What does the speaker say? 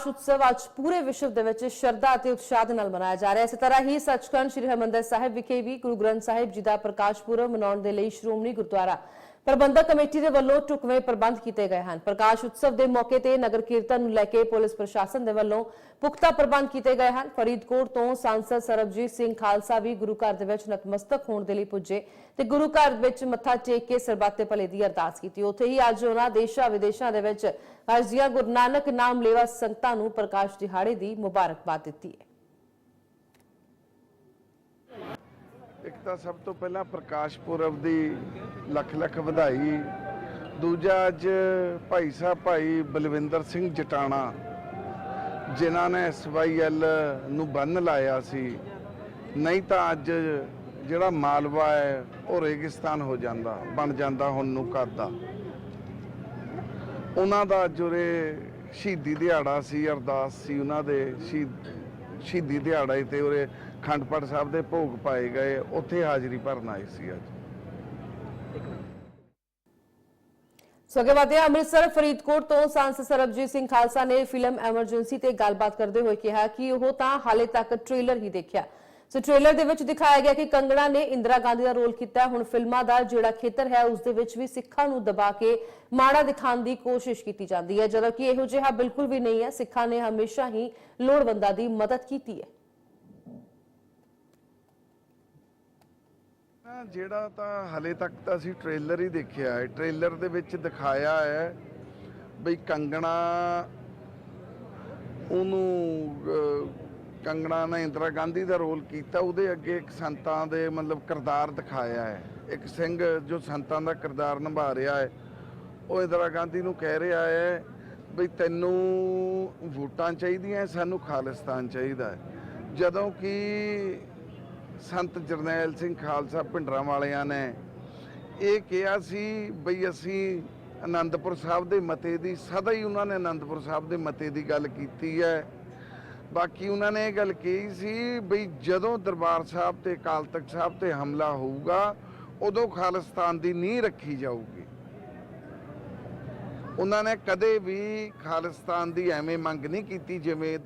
ਪ੍ਰਕਾਸ਼ ਉਤਸਵ ਅੱਜ ਪੂਰੇ ਵਿਸ਼ਵ ਦੇ ਵਿੱਚ ਸ਼ਰਧਾ ਅਤੇ ਉਤਸ਼ਾਹ ਦੇ ਨਾਲ ਮਨਾਇਆ ਜਾ ਰਿਹਾ ਹੈ ਇਸੇ ਤਰ੍ਹਾਂ ਹੀ ਸੱਚਖੰਡ ਸ੍ਰੀ ਹਰਿਮੰਦਰ ਸਾਹਿਬ ਵਿਖੇ ਵੀ ਗੁਰੂ ਗ੍ਰੰਥ ਸਾਹਿਬ ਜੀ ਦਾ ਪ੍ਰਕਾਸ਼ ਪੁਰਬ ਮਨਾਉਣ ਦੇ ਲਈ ਸ਼੍ਰੋਮਣੀ ਗੁਰਦੁਆਰਾ ਪ੍ਰਬੰਧਕ ਕਮੇਟੀ ਦੇ ਵੱਲੋਂ ਢੁਕਵੇਂ ਪ੍ਰਬੰਧ ਕੀਤੇ ਗਏ ਹਨ। ਪ੍ਰਕਾਸ਼ ਉਤਸਵ ਦੇ ਮੌਕੇ ਤੇ ਨਗਰ ਕੀਰਤਨ ਨੂੰ ਲੈ ਕੇ ਪੁਲਿਸ ਪ੍ਰਸ਼ਾਸਨ ਦੇ ਵੱਲੋਂ ਪੁਖਤਾ ਪ੍ਰਬੰਧ ਕੀਤੇ ਗਏ ਹਨ। ਫਰੀਦਕੋਟ ਤੋਂ ਸਾਂਸਦ ਸਰਬਜੀਤ ਸਿੰਘ ਖਾਲਸਾ ਵੀ ਗੁਰੂ ਘਰ ਦੇ ਵਿੱਚ ਨਤਮਸਤਕ ਹੋਣ ਦੇ ਲਈ ਪੁੱਜੇ ਤੇ ਗੁਰੂ ਘਰ ਵਿੱਚ ਮੱਥਾ ਟੇਕ ਕੇ ਸਰਬੱਤੇ ਭਲੇ ਦੀ ਅਰਦਾਸ ਕੀਤੀ। ਉੱਥੇ ਹੀ ਅੱਜ ਉਹਨਾਂ ਦੇਸ਼ਾਂ ਵਿਦੇਸ਼ਾਂ ਦੇ ਵਿੱਚ ਹਾਜ਼ਰੀਆਂ ਗੁਰੂ ਨਾਨਕ ਨਾਮ ਲੇਵਾ ਸੰਗਤਾਂ ਨੂੰ ਪ੍ਰਕਾਸ਼ ਦਿਹਾੜੇ ਦੀ ਮੁਬਾਰਕਬਾਦ ਦਿੱਤੀ ਹੈ। ਤਾਂ ਸਭ ਤੋਂ ਪਹਿਲਾਂ ਪ੍ਰਕਾਸ਼ ਪੁਰਬ ਦੀ ਲੱਖ ਲੱਖ ਵਧਾਈ। ਦੂਜਾ ਅੱਜ ਭਾਈ ਸਾਹਿਬ ਭਾਈ ਬਲਵਿੰਦਰ ਸਿੰਘ ਜਟਾਣਾ, ਜਿਨ੍ਹਾਂ ਨੇ ਐਸਵਾਈਐਲ ਨੂੰ ਬੰਨ ਲਾਇਆ ਸੀ। ਨਹੀਂ ਤਾਂ ਅੱਜ ਜਿਹੜਾ ਮਾਲਵਾ ਹੈ, ਉਹ ਰੇਗਿਸਤਾਨ ਹੋ ਜਾਂਦਾ, ਬਣ ਜਾਂਦਾ ਹੁਣ ਨੂੰ ਕਰਦਾ ਉਹਨਾਂ ਦਾ ਜੁਰੇ ਸ਼ਹੀਦੀ ਦਿਹਾੜਾ ਸੀ, ਅਰਦਾਸ ਸੀ ਉਹਨਾਂ ਦੇ, ਸ਼ਹੀਦ ਸ਼ਹੀਦੀ ਦਿਹਾੜਾ ਤੇ ਉਰੇ ਖੰਡਪੜ ਸਾਹਿਬ ਦੇ ਭੋਗ ਪਾਏ ਗਏ, ਉੱਥੇ ਹਾਜ਼ਰੀ ਭਰਨ ਆਏ ਸੀ ਅੱਜ। ਸੋ ਅੱਗੇ ਵਧਦੇ ਅੰਮ੍ਰਿਤਸਰ ਫਰੀਦਕੋਟ ਤੋਂ ਸਾਂਸਦ ਸਰਬਜੀਤ ਸਿੰਘ ਖਾਲਸਾ ਨੇ ਫਿਲਮ ਐਮਰਜੈਂਸੀ ਤੇ ਗੱਲਬਾਤ ਕਰਦੇ ਹੋਏ ਕਿਹਾ ਕਿ ਉਹ ਤਾਂ ਹਾਲੇ ਤੱਕ ਟ੍ਰੇਲਰ ਹੀ ਦੇਖਿਆ। ਸੋ ਟ੍ਰੇਲਰ ਦੇ ਵਿੱਚ ਦਿਖਾਇਆ ਗਿਆ ਕਿ ਕੰਗਣਾ ਨੇ ਇੰਦਰਾ ਗਾਂਧੀ ਦਾ ਰੋਲ ਕੀਤਾ। ਹੁਣ ਫਿਲਮਾਂ ਦਾ ਜਿਹੜਾ ਖੇਤਰ ਹੈ, ਉਸ ਦੇ ਵਿੱਚ ਵੀ ਸਿੱਖਾਂ ਨੂੰ ਦਬਾ ਕੇ ਮਾੜਾ ਦਿਖਾਉਣ ਦੀ ਕੋਸ਼ਿਸ਼ ਕੀਤੀ ਜਾਂਦੀ ਹੈ ਜਦੋਂ ਕਿ ਇਹੋ ਜਿਹਾ ਬਿਲਕੁਲ ਵੀ ਨਹੀਂ ਹੈ। ਸਿੱਖਾਂ ਨੇ ਹਮੇਸ਼ਾ ਹੀ ਲੋੜਵੰਦਾਂ ਦੀ ਮਦਦ ਕੀਤੀ ਹੈ। ਜਿਹੜਾ ਤਾਂ ਹਲੇ ਤੱਕ ਤਾਂ ਅਸੀਂ ਟ੍ਰੇਲਰ ਹੀ ਦੇਖਿਆ ਹੈ। ਟ੍ਰੇਲਰ ਦੇ ਵਿੱਚ ਦਿਖਾਇਆ ਹੈ ਬਈ ਕੰਗਣਾ ਉਹਨੂੰ ਕੰਗਣਾ ਨੇ ਇੰਦਰਾ ਗਾਂਧੀ ਦਾ ਰੋਲ ਕੀਤਾ, ਉਹਦੇ ਅੱਗੇ ਇੱਕ ਸੰਤਾਂ ਦੇ ਮਤਲਬ ਕਿਰਦਾਰ ਦਿਖਾਇਆ ਹੈ। ਇੱਕ ਸਿੰਘ ਜੋ ਸੰਤਾਂ ਦਾ ਕਿਰਦਾਰ ਨਿਭਾ ਰਿਹਾ ਹੈ। ਉਹ ਇੰਦਰਾ ਗਾਂਧੀ ਨੂੰ ਕਹਿ ਰਿਹਾ ਹੈ ਬਈ ਤੈਨੂੰ ਵੋਟਾਂ ਚਾਹੀਦੀਆਂ, ਸਾਨੂੰ ਖਾਲਿਸਤਾਨ ਚਾਹੀਦਾ ਜਦੋਂ ਕਿ ਸੰਤ ਜਰਨੈਲ ਸਿੰਘ ਖਾਲਸਾ ਭਿੰਡਰਾਂ ਵਾਲਿਆਂ ਨੇ ਇਹ ਕਿਹਾ ਸੀ ਬਈ ਅਸੀਂ ਆਨੰਦਪੁਰ ਸਾਹਿਬ ਦੇ ਮਤੇ ਦੀ, ਸਦਾ ਹੀ ਉਹਨਾਂ ਨੇ ਆਨੰਦਪੁਰ ਸਾਹਿਬ ਦੇ ਮਤੇ ਦੀ ਗੱਲ ਕੀਤੀ ਹੈ। ਬਾਕੀ ਉਹਨਾਂ ਨੇ ਇਹ ਗੱਲ ਕਹੀ ਸੀ ਬਈ ਜਦੋਂ ਦਰਬਾਰ ਸਾਹਿਬ ਤੇ ਅਕਾਲ ਤਖਤ ਸਾਹਿਬ ਤੇ ਹਮਲਾ ਹੋਊਗਾ, ਉਦੋਂ ਖਾਲਿਸਤਾਨ ਦੀ ਨੀਂਹ ਰੱਖੀ ਜਾਊਗੀ। ਉਹਨਾਂ ਨੇ ਕਦੇ ਵੀ ਖਾਲਿਸਤਾਨ ਦੀ ਐਵੇਂ ਮੰਗ ਨਹੀਂ ਕੀਤੀ, ਜਿਵੇਂ